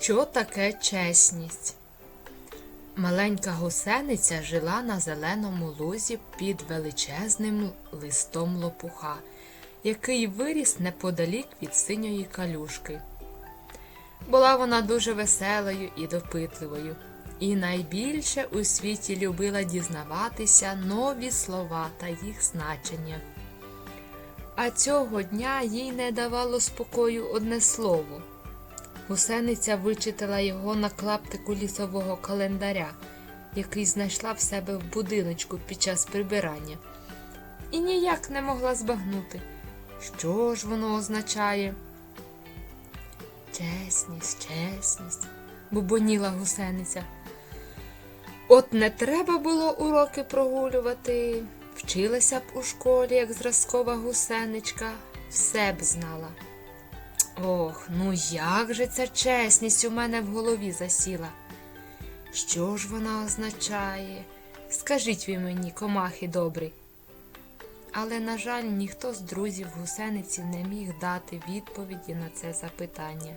Що таке чесність? Маленька гусениця жила на зеленому лузі під величезним листом лопуха, який виріс неподалік від синьої калюшки. Була вона дуже веселою і допитливою, і найбільше у світі любила дізнаватися нові слова та їх значення. А цього дня їй не давало спокою одне слово. Гусениця вичитала його на клаптику лісового календаря, який знайшла в себе в будиночку під час прибирання, і ніяк не могла збагнути, що ж воно означає. Чесність, чесність, бубоніла гусениця. От не треба було уроки прогулювати, вчилася б у школі, як зразкова гусеничка, все б знала. Ох, ну як же ця чесність у мене в голові засіла? Що ж вона означає? Скажіть ви мені, комахи добрі. Але, на жаль, ніхто з друзів гусениці не міг дати відповіді на це запитання.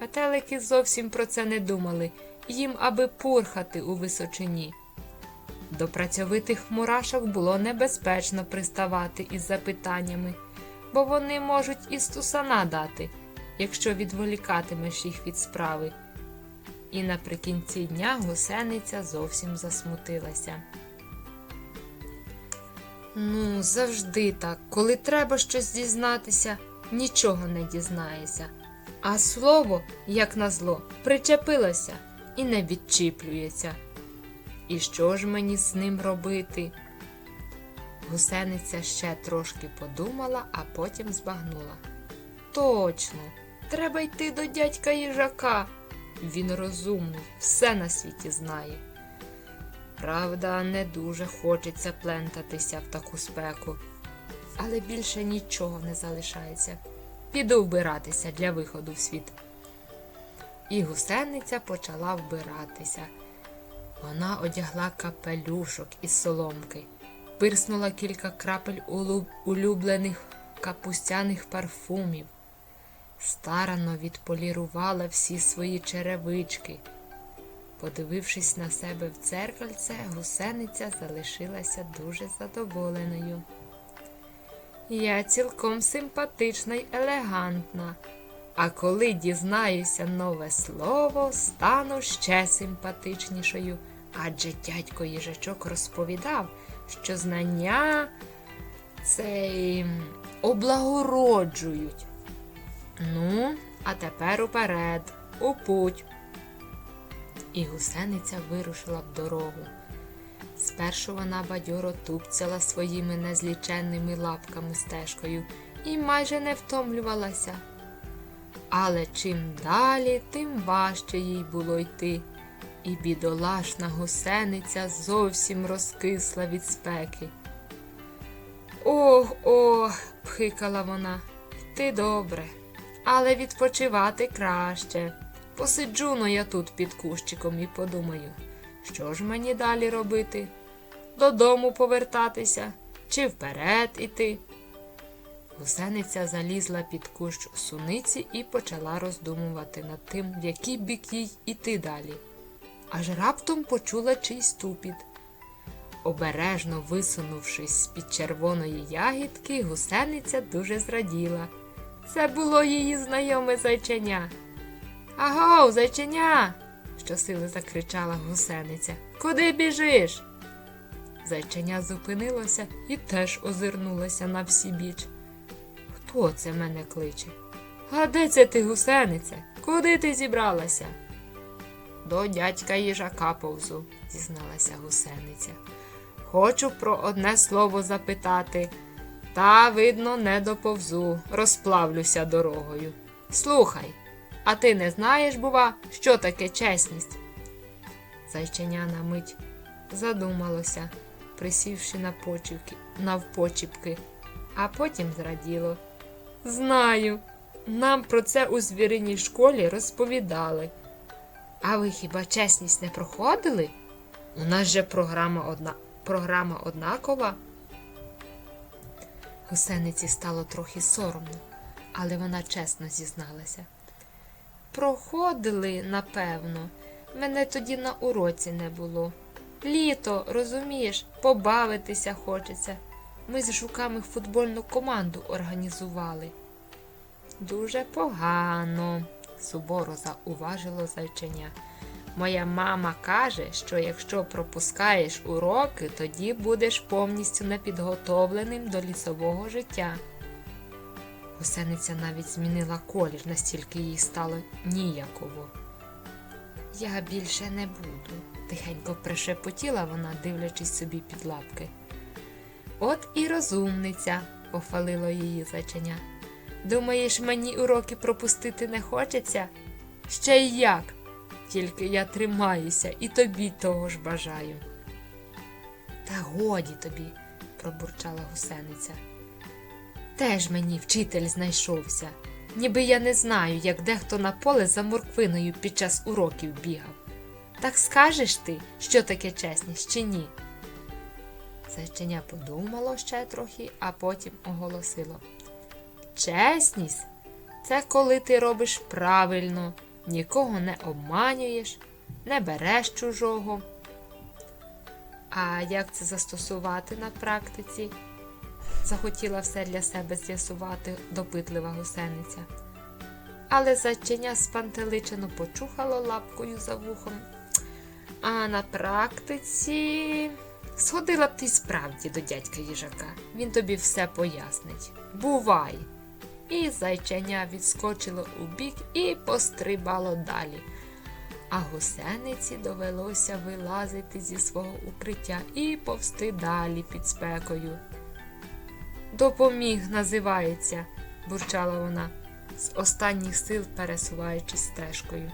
Метелики зовсім про це не думали, їм аби пурхати у височині. До працьовитих мурашок було небезпечно приставати із запитаннями, бо вони можуть і стусана дати, якщо відволікатимеш їх від справи. І наприкінці дня гусениця зовсім засмутилася. Ну, завжди так, коли треба щось дізнатися, нічого не дізнаєшся. А слово, як назло, причепилося і не відчіплюється. І що ж мені з ним робити? Гусениця ще трошки подумала, а потім збагнула. Точно, треба йти до дядька їжака. Він розумний, все на світі знає. Правда, не дуже хочеться плентатися в таку спеку, але більше нічого не залишається. Піду вбиратися для виходу в світ. І гусениця почала вбиратися. Вона одягла капелюшок із соломки, пирснула кілька крапель улюблених капустяних парфумів, старанно відполірувала всі свої черевички. Подивившись на себе в дзеркальце, гусениця залишилася дуже задоволеною. Я цілком симпатична й елегантна, а коли дізнаюся нове слово, стану ще симпатичнішою, адже дядько їжачок розповідав, що знання цей облагороджують. Ну, а тепер уперед, у путь. І гусениця вирушила в дорогу. Спершу вона бадьоро тупцяла своїми незліченними лапками стежкою і майже не втомлювалася. Але чим далі, тим важче їй було йти, і бідолашна гусениця зовсім розкисла від спеки. Ох, ох, пхикала вона, йти добре, але відпочивати краще. Посиджу но я тут під кущиком і подумаю, що ж мені далі робити? Додому повертатися чи вперед іти? Гусениця залізла під кущ суниці і почала роздумувати над тим, в який бік їй іти далі. Аж раптом почула чийсь тупіт. Обережно висунувшись з-під червоної ягідки, гусениця дуже зраділа. Це було її знайоме зайченя. Агов, зайченя. щосили закричала гусениця. Куди біжиш? Зайченя зупинилося і теж озирнулося на всі біч. Хто це мене кличе? А де це ти, гусениця? Куди ти зібралася? До дядька їжака повзу, зізналася гусениця. Хочу про одне слово запитати. Та, видно, не доповзу, розплавлюся дорогою. Слухай, а ти не знаєш, бува, що таке чесність? Зайченя на мить задумалося, присівши на навпочіпки, а потім зраділо. Знаю, нам про це у звіриній школі розповідали. А ви хіба чесність не проходили? У нас же програма одна програма однакова. Гусениці стало трохи соромно, але вона чесно зізналася. проходили, напевно. Мене тоді на уроці не було. Літо, розумієш, побавитися хочеться. Ми з жуками футбольну команду організували. Дуже погано, суворо зауважило зайченя. Моя мама каже, що якщо пропускаєш уроки, тоді будеш повністю непідготовленим до лісового життя. Гусениця навіть змінила колір, настільки їй стало ніяково. Я більше не буду, тихенько пришепотіла вона, дивлячись собі під лапки. От і розумниця, похвалило її зайченя. Думаєш, мені уроки пропустити не хочеться? Ще й як. Тільки я тримаюся і тобі того ж бажаю. Та годі тобі, пробурчала гусениця. Теж мені вчитель знайшовся, ніби я не знаю, як дехто на поле за морквиною під час уроків бігав. Так скажеш ти, що таке чесність чи ні? Зайченя подумало ще трохи, а потім оголосило. Чесність це коли ти робиш правильно, нікого не обманюєш, не береш чужого. А як це застосувати на практиці? Захотіла все для себе з'ясувати допитлива гусениця. Але зайченя спантеличено почухало лапкою за вухом. А на практиці сходила б ти справді до дядька їжака. Він тобі все пояснить. Бувай! І зайченя відскочило у бік і пострибало далі. А гусениці довелося вилазити зі свого укриття і повсти далі під спекою. Допоміг називається, бурчала вона, з останніх сил пересуваючись стежкою.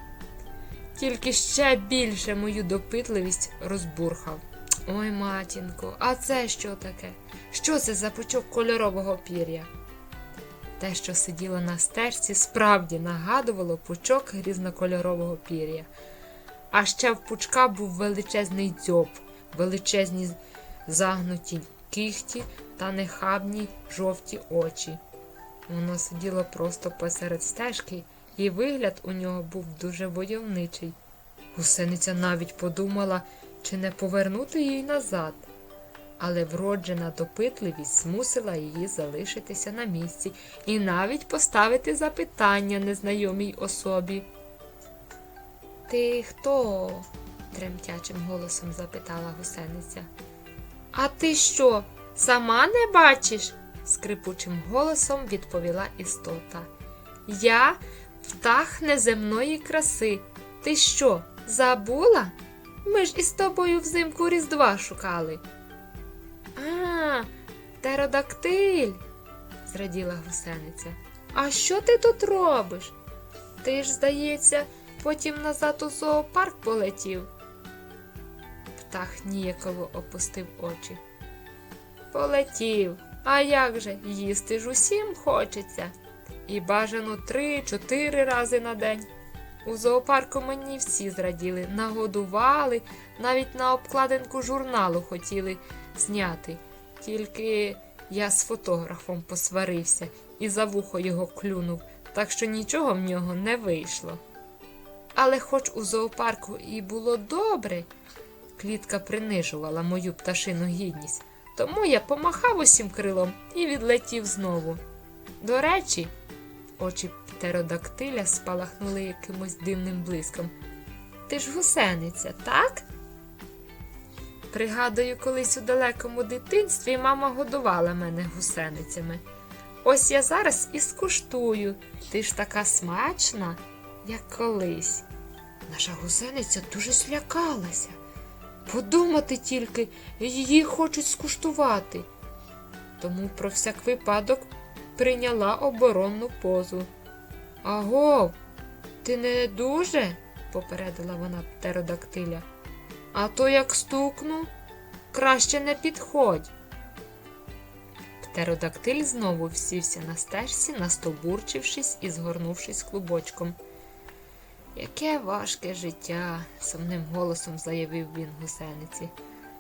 Тільки ще більше мою допитливість розбурхав. Ой, матінко, а це що таке? Що це за пучок кольорового пір'я? Те, що сиділо на стежці, справді нагадувало пучок різнокольорового пір'я. А ще в пучка був величезний дзьоб, величезні загнуті кіхті та нехабні жовті очі. Воно сиділо просто посеред стежки, і вигляд у нього був дуже войовничий. Гусениця навіть подумала, чи не повернути їй назад, але вроджена допитливість змусила її залишитися на місці і навіть поставити запитання незнайомій особі. Ти хто? тремтячим голосом запитала гусениця. А ти що, сама не бачиш? скрипучим голосом відповіла істота. Я птах неземної краси. Ти що, забула? Ми ж із тобою взимку Різдва шукали. А, птеродактиль, зраділа гусениця. А що ти тут робиш? Ти ж, здається, потім назад у зоопарк полетів. Птах ніяково опустив очі. Полетів. А як же, їсти ж усім хочеться. І бажано три-чотири рази на день. У зоопарку мені всі зраділи, нагодували, навіть на обкладинку журналу хотіли зняти. Тільки я з фотографом посварився і за вухо його клюнув, так що нічого в нього не вийшло. Але хоч у зоопарку і було добре, клітка принижувала мою пташину гідність, тому я помахав усім крилом і відлетів знову. До речі, очі птеродактиля спалахнули якимось дивним блиском. Ти ж гусениця, так? Пригадую, колись у далекому дитинстві мама годувала мене гусеницями. Ось я зараз і скуштую. Ти ж така смачна, як колись. Наша гусениця дуже злякалася. Подумати тільки, її хочуть скуштувати. Тому про всяк випадок прийняла оборонну позу. Агов, ти не дуже? попередила вона птеродактиля. А то як стукну, краще не підходь. Птеродактиль знову всівся на стежці, настовбурчившись і згорнувшись клубочком. Яке важке життя, сумним голосом заявив він гусениці.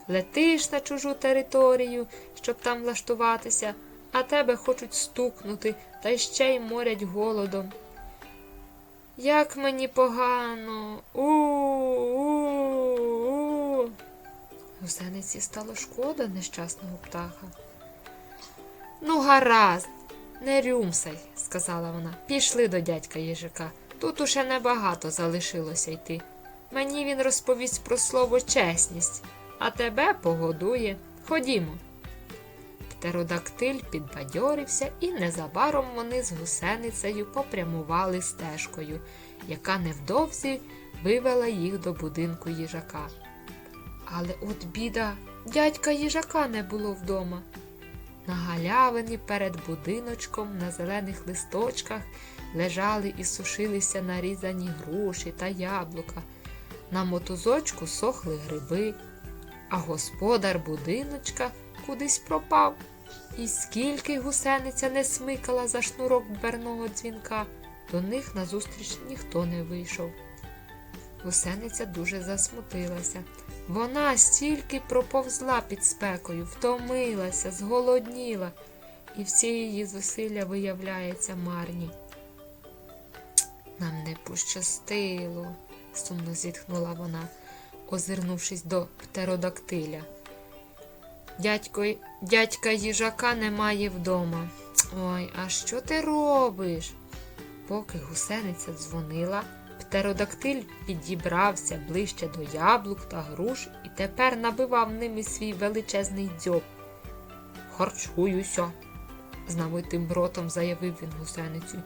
Летиш на чужу територію, щоб там влаштуватися, а тебе хочуть стукнути та ще й морять голодом. Як мені погано. У-у-у. Гусениці стало шкода нещасного птаха. Ну, гаразд, не рюмсай, сказала вона. Пішли до дядька їжака. Тут уже небагато залишилося йти. Мені він розповість про слово чесність, а тебе погодує. Ходімо. Птеродактиль підбадьорився, і незабаром вони з гусеницею попрямували стежкою, яка невдовзі вивела їх до будинку їжака. Але от біда, дядька їжака не було вдома. На галявині перед будиночком на зелених листочках лежали і сушилися нарізані груші та яблука. На мотузочку сохли гриби, а господар будиночка кудись пропав. І скільки гусениця не смикала за шнурок дверного дзвінка, до них назустріч ніхто не вийшов. Гусениця дуже засмутилася. Вона стільки проповзла під спекою, втомилася, зголодніла, і всі її зусилля виявляються марні. Нам не пощастило, сумно зітхнула вона, озирнувшись до птеродактиля. Дядько, дядька їжака немає вдома. Ой, а що ти робиш? Поки гусениця дзвонила, птеродактиль підібрався ближче до яблук та груш і тепер набивав ними свій величезний дзьоб. Харчуюся, з навитим ротом заявив він гусениці.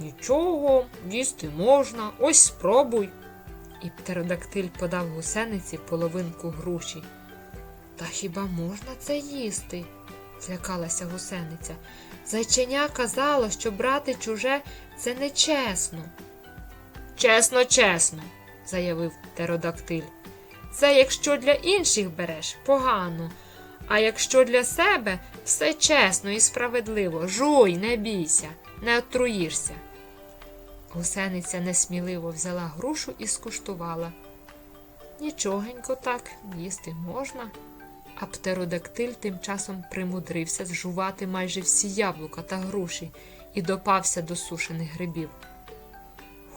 Нічого, їсти можна, ось спробуй. І птеродактиль подав гусениці половинку груші. Та хіба можна це їсти? злякалася гусениця. Зайченя казало, що брати чуже це нечесно. Чесно, чесно, заявив птеродактиль. Це якщо для інших береш погано, а якщо для себе все чесно і справедливо. Жуй, не бійся, не отруїшся. Гусениця несміливо взяла грушу і скуштувала. Нічогенько так, їсти можна. А птеродактиль тим часом примудрився зжувати майже всі яблука та груші і допався до сушених грибів.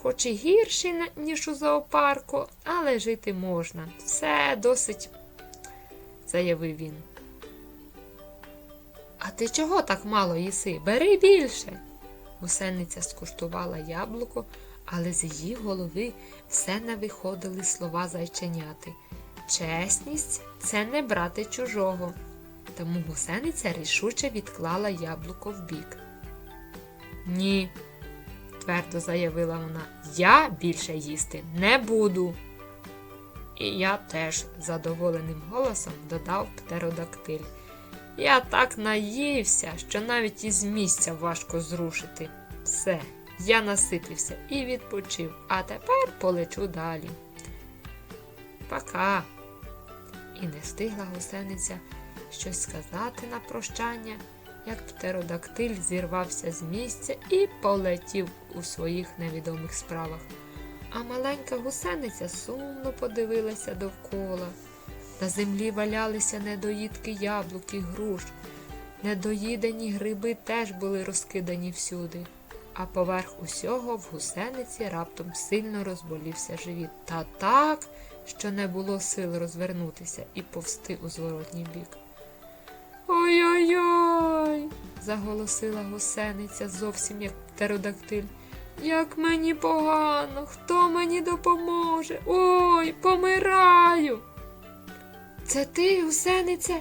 Хоч і гірші, ніж у зоопарку, але жити можна. Все досить, заявив він. А ти чого так мало їси? Бери більше. Гусениця скуштувала яблуко, але з її голови все не виходили слова зайченяти. Чесність це не брати чужого. Тому гусениця рішуче відклала яблуко вбік. Ні, твердо заявила вона, я більше їсти не буду. І я теж задоволеним голосом додав птеродактиль. Я так наївся, що навіть із місця важко зрушити. Все, я наситився і відпочив, а тепер полечу далі. Пока. І не встигла гусениця щось сказати на прощання, як птеродактиль зірвався з місця і полетів у своїх невідомих справах. А маленька гусениця сумно подивилася довкола. На землі валялися недоїдки яблук і груш. Недоїдені гриби теж були розкидані всюди, а поверх усього в гусениці раптом сильно розболівся живіт. Та так, що не було сил розвернутися і повсти у зворотній бік. Ой-ой-ой, заголосила гусениця зовсім як птеродактиль. Як мені погано, хто мені допоможе? Ой, помираю. Це ти, гусенице?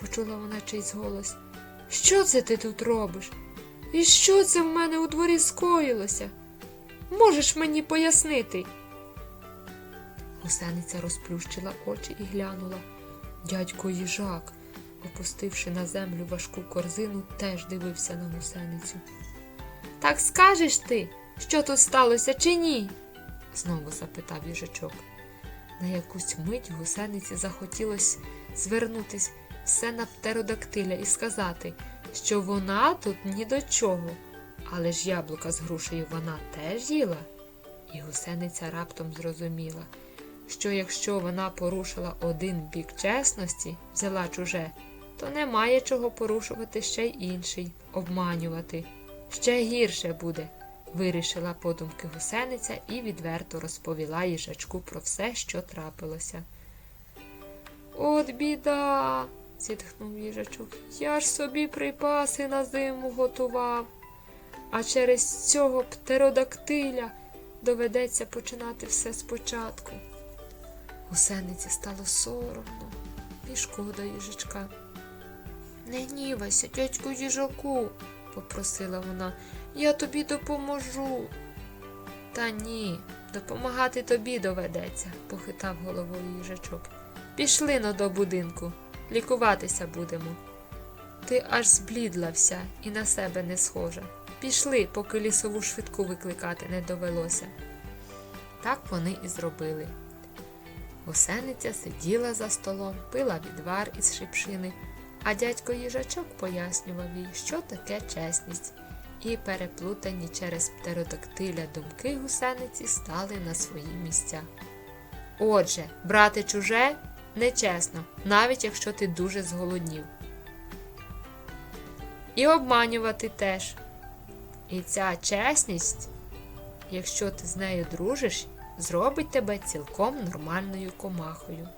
почула вона чийсь голос. Що це ти тут робиш? І що це в мене у дворі скоїлося? Можеш мені пояснити? Гусениця розплющила очі і глянула. Дядько їжак, опустивши на землю важку корзину, теж дивився на гусеницю. Так скажеш ти, що тут сталося, чи ні? знову запитав їжачок. На якусь мить гусениці захотілося звернутись все на птеродактиля і сказати, що вона тут ні до чого, але ж яблука з грушею вона теж їла. І гусениця раптом зрозуміла, що якщо вона порушила один бік чесності, взяла чуже, то немає чого порушувати ще й інший, обманювати. Ще гірше буде, вирішила подумки гусениця і відверто розповіла їжачку про все, що трапилося. От біда, зітхнув їжачок. Я ж собі припаси на зиму готував. А через цього птеродактиля доведеться починати все спочатку. Гусениці стало соромно і шкода їжачка. Не гнівайся, дядьку їжаку, попросила вона. Я тобі допоможу. Та ні, допомагати тобі доведеться, похитав головою їжачок. Пішли но до будинку, лікуватися будемо. Ти аж зблідла вся і на себе не схожа. Пішли, поки лісову швидку викликати не довелося. Так вони і зробили. Гусениця сиділа за столом, пила відвар із шипшини, а дядько їжачок пояснював їй, що таке чесність, і переплутані через птеродактиля думки гусениці стали на свої місця. Отже, брати чуже нечесно, навіть якщо ти дуже зголоднів. І обманювати теж. І ця чесність, якщо ти з нею дружиш, зробить тебе цілком нормальною комахою.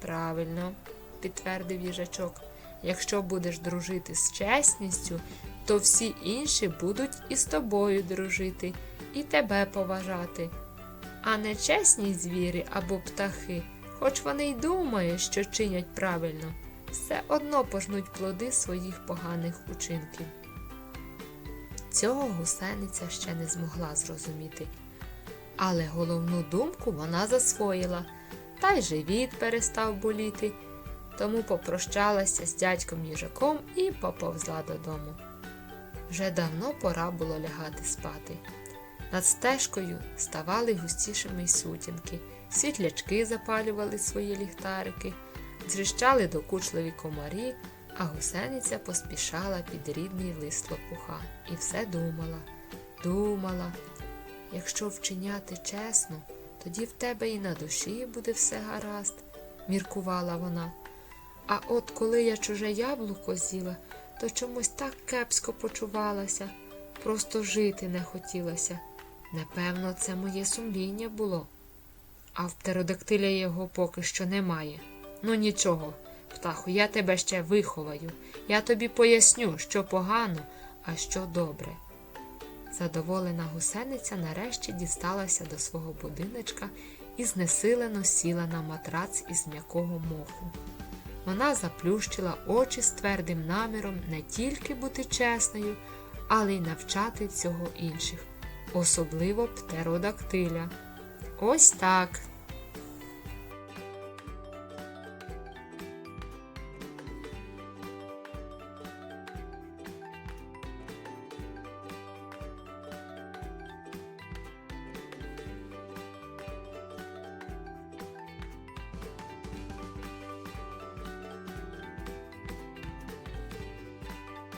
Правильно, підтвердив їжачок. Якщо будеш дружити з чесністю, то всі інші будуть і з тобою дружити, і тебе поважати. А нечесні звірі або птахи, хоч вони й думають, що чинять правильно, все одно пожнуть плоди своїх поганих учинків. Цього гусениця ще не змогла зрозуміти. Але головну думку вона засвоїла, та й живіт перестав боліти, тому попрощалася з дядьком їжаком і поповзла додому. Вже давно пора було лягати спати. Над стежкою ставали густішими й сутінки, світлячки запалювали свої ліхтарики, дзрищали докучливі комарі, а гусениця поспішала під рідний лист лопуха і все думала, думала. Якщо вчиняти чесно, тоді в тебе і на душі буде все гаразд, міркувала вона. А от коли я чуже яблуко з'їла, то чомусь так кепсько почувалася, просто жити не хотілося. Напевно, це моє сумління було. А в птеродактиля його поки що немає. Ну нічого, птаху, я тебе ще виховаю. Я тобі поясню, що погано, а що добре. Задоволена гусениця нарешті дісталася до свого будиночка і знесилено сіла на матрац із м'якого моху. Вона заплющила очі з твердим наміром не тільки бути чесною, але й навчати цього інших, особливо птеродактиля. Ось так.